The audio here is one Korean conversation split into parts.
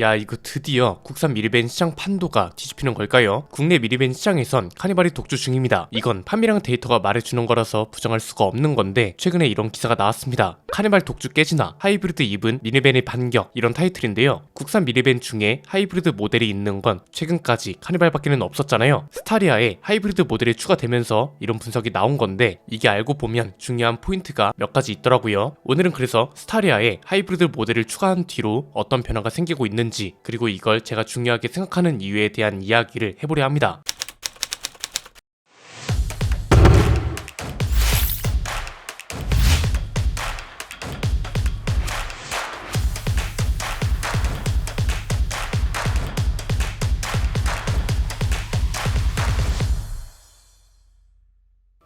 야 이거 드디어 국산 미니밴 시장 판도가 뒤집히는 걸까요? 국내 미니밴 시장에선 카니발이 독주 중입니다. 이건 판매량 데이터가 말해주는 거라서 부정할 수가 없는 건데 최근에 이런 기사가 나왔습니다. 카니발 독주 깨지나 하이브리드 입은 미니밴의 반격 이런 타이틀인데요. 국산 미니밴 중에 하이브리드 모델이 있는 건 최근까지 카니발밖에는 없었잖아요. 스타리아에 하이브리드 모델이 추가되면서 이런 분석이 나온 건데 이게 알고 보면 중요한 포인트가 몇 가지 있더라고요. 오늘은 그래서 스타리아에 하이브리드 모델을 추가한 뒤로 어떤 변화가 생기고 있는지 그리고 이걸 제가 중요하게 생각하는 이유에 대한 이야기를 해보려 합니다.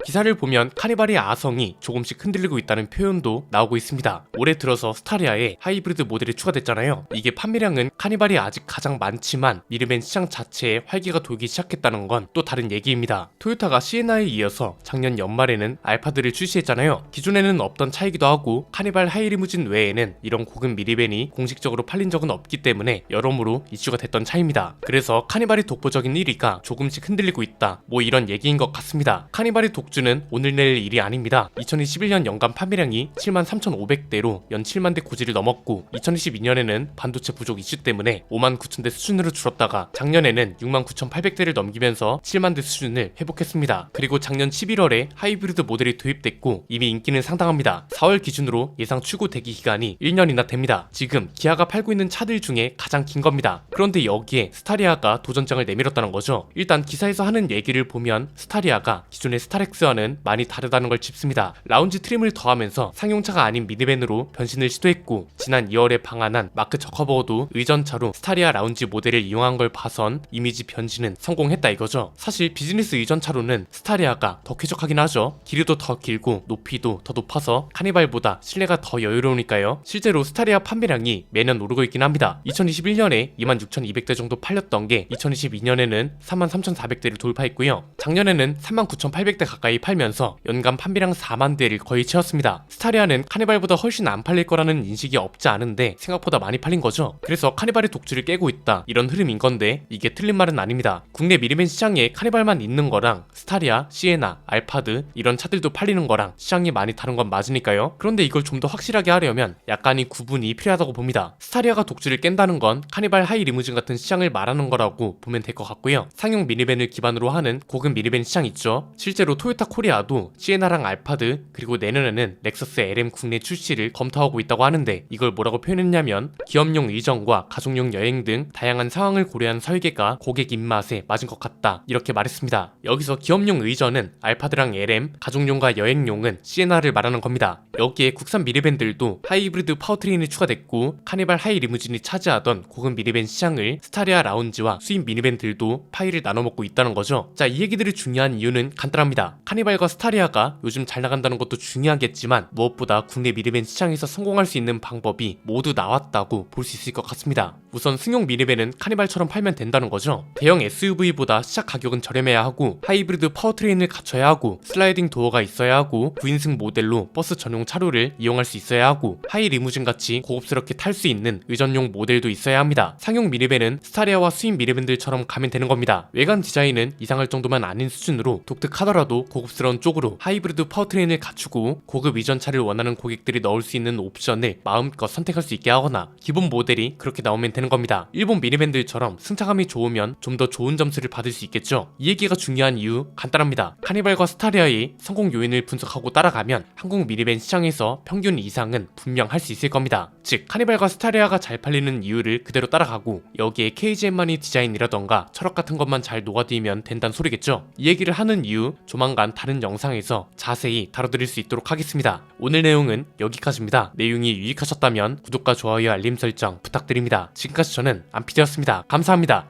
기사를 보면 카니발의 아성이 조금씩 흔들리고 있다는 표현도 나오고 있습니다. 올해 들어서 스타리아에 하이브리드 모델이 추가됐잖아요. 이게 판매량은 카니발이 아직 가장 많지만 미르벤 시장 자체에 활기가 돌기 시작했다는 건 또 다른 얘기입니다. 토요타가 시에나에 이어서 작년 연말에는 알파드를 출시했잖아요. 기존에는 없던 차이기도 하고 카니발 하이리무진 외에는 이런 고급 미니밴이 공식적으로 팔린 적은 없기 때문에 여러모로 이슈가 됐던 차입니다. 그래서 카니발이 독보적인 1위가 조금씩 흔들리고 있다. 뭐 이런 얘기인 것 같습니다. 카니발의 독 주는 오늘 내일 일이 아닙니다. 2021년 연간 판매량이 7만 3,500대로 연 7만 대 고지를 넘었고 2022년에는 반도체 부족 이슈 때문에 5만 9천 대 수준으로 줄었다가 작년에는 6만 9,800대를 넘기면서 7만 대 수준을 회복했습니다. 그리고 작년 11월에 하이브리드 모델이 도입됐고 이미 인기는 상당합니다. 4월 기준으로 예상 출고 대기 기간이 1년이나 됩니다. 지금 기아가 팔고 있는 차들 중에 가장 긴 겁니다. 그런데 여기에 스타리아가 도전장을 내밀었다는 거죠. 일단 기사에서 하는 얘기를 보면 스타리아가 기존의 스타렉스 와는 많이 다르다는 걸 짚습니다. 라운지 트림을 더하면서 상용차가 아닌 미니밴으로 변신을 시도했고 지난 2월에 방한한 마크 저커버도 의전차로 스타리아 라운지 모델을 이용한 걸 봐선 이미지 변신은 성공했다 이거죠. 사실 비즈니스 의전차로는 스타리아가 더 쾌적하긴 하죠. 길이도 더 길고 높이도 더 높아서 카니발보다 실내가 더 여유로우니까요. 실제로 스타리아 판매량이 매년 오르고 있긴 합니다. 2021년에 26,200대 정도 팔렸던 게 2022년에는 33,400대를 돌파했고요. 작년에는 39,800대 가까이 팔면서 연간 판매량 4만 대를 거의 채웠습니다. 스타리아는 카니발보다 훨씬 안 팔릴 거라는 인식이 없지 않은데 생각보다 많이 팔린 거죠. 그래서 카니발의 독주를 깨고 있다 이런 흐름인 건데 이게 틀린 말은 아닙니다. 국내 미니밴 시장에 카니발만 있는 거랑 스타리아, 시에나, 알파드 이런 차들도 팔리는 거랑 시장이 많이 다른 건 맞으니까요. 그런데 이걸 좀 더 확실하게 하려면 약간의 구분이 필요하다고 봅니다. 스타리아가 독주를 깬다는 건 카니발 하이 리무진 같은 시장을 말하는 거라고 보면 될 것 같고요. 상용 미니밴을 기반으로 하는 고급 미니밴 시장 있죠. 실제로 토요타 코리아도 시에나랑 알파드 그리고 내년에는 렉서스 LM 국내 출시를 검토하고 있다고 하는데 이걸 뭐라고 표현했냐면 기업용 의전과 가족용 여행 등 다양한 상황을 고려한 설계가 고객 입맛에 맞은 것 같다 이렇게 말했습니다. 여기서 기업용 의전은 알파드랑 LM, 가족용과 여행용은 시에나를 말하는 겁니다. 여기에 국산 미니밴들도 하이브리드 파워트레인이 추가됐고 카니발 하이 리무진이 차지하던 고급 미니밴 시장을 스타리아 라운지와 수입 미니밴들도 파이를 나눠 먹고 있다는 거죠. 자, 이 얘기들이 중요한 이유는 간단합니다. 카니발과 스타리아가 요즘 잘 나간다는 것도 중요하겠지만 무엇보다 국내 미니밴 시장에서 성공할 수 있는 방법이 모두 나왔다고 볼 수 있을 것 같습니다. 우선 승용 미니밴은 카니발처럼 팔면 된다는 거죠. 대형 SUV보다 시작 가격은 저렴해야 하고 하이브리드 파워트레인을 갖춰야 하고 슬라이딩 도어가 있어야 하고 9인승 모델로 버스 전용 차로를 이용할 수 있어야 하고 하이 리무진 같이 고급스럽게 탈 수 있는 의전용 모델도 있어야 합니다. 상용 미니밴은 스타리아와 수입 미니밴들처럼 가면 되는 겁니다. 외관 디자인은 이상할 정도만 아닌 수준으로 독특하더라도 고급스러운 쪽으로 하이브리드 파워트레인을 갖추고 고급 이전차를 원하는 고객들이 넣을 수 있는 옵션을 마음껏 선택할 수 있게 하거나 기본 모델이 그렇게 나오면 되는 겁니다. 일본 미니밴들처럼 승차감이 좋으면 좀 더 좋은 점수를 받을 수 있겠죠. 이 얘기가 중요한 이유 간단합니다. 카니발과 스타리아의 성공 요인을 분석하고 따라가면 한국 미니밴 시장에서 평균 이상은 분명 할 수 있을 겁니다. 즉 카니발과 스타리아가 잘 팔리는 이유를 그대로 따라가고 여기에 KGM만이 디자인이라던가 철학 같은 것만 잘 녹아들면 된다는 소리겠죠. 이 얘기를 하는 이유 조만간 다른 영상에서 자세히 다뤄드릴 수 있도록 하겠습니다. 오늘 내용은 여기까지입니다. 내용이 유익하셨다면 구독과 좋아요 알림 설정 부탁드립니다. 지금까지 저는 안피디였습니다. 감사합니다.